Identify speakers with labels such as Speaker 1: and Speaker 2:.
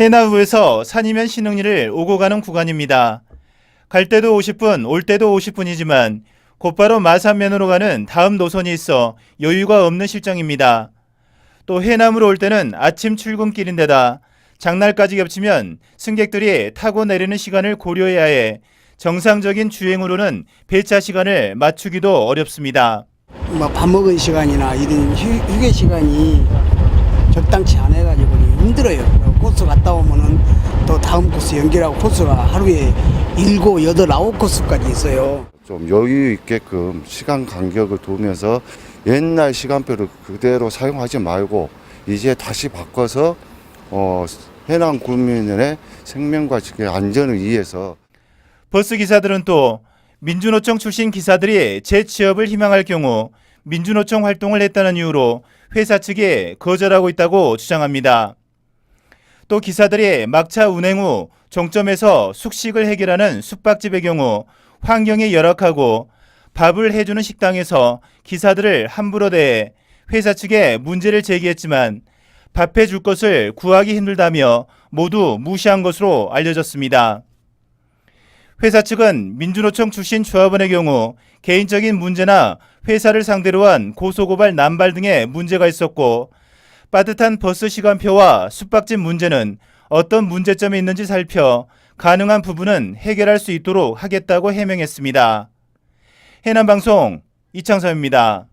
Speaker 1: 해나우에서 산이면 신흥리를 오고 가는 구간입니다. 갈 때도 50분, 올 때도 50분이지만 곧바로 마산면으로 가는 다음 노선이 있어 여유가 없는 실정입니다. 또 해남으로 올 때는 아침 출근길인데다 장날까지 겹치면 승객들이 타고 내리는 시간을 고려해야 해 정상적인 주행으로는 배차 시간을 맞추기도 어렵습니다.
Speaker 2: 뭐밥 먹은 시간이나 이런 휴, 휴게 시간이 적당치 않아 가지고 힘들어요. 갔다 오면은 또 다음 코스 연결하고 코스가 하루에 일곱, 여덟, 아홉 코스까지 있어요.
Speaker 3: 좀 여유 있게끔 시간 간격을 두면서 옛날 시간표를 그대로 사용하지 말고 이제 다시 바꿔서 어, 해남 국민의 생명과 안전을 위해서
Speaker 1: 버스 기사들은 또 민주노총 출신 기사들이 재취업을 희망할 경우 민주노총 활동을 했다는 이유로 회사 측에 거절하고 있다고 주장합니다. 또 기사들이 막차 운행 후 종점에서 숙식을 해결하는 숙박집의 경우 환경이 열악하고 밥을 해주는 식당에서 기사들을 함부로 대해 회사 측에 문제를 제기했지만 밥해 줄 것을 구하기 힘들다며 모두 무시한 것으로 알려졌습니다. 회사 측은 민주노총 출신 조합원의 경우 개인적인 문제나 회사를 상대로 한 고소고발 남발 등의 문제가 있었고 빠듯한 버스 시간표와 숙박집 문제는 어떤 문제점이 있는지 살펴 가능한 부분은 해결할 수 있도록 하겠다고 해명했습니다. 해남방송 이창섭입니다.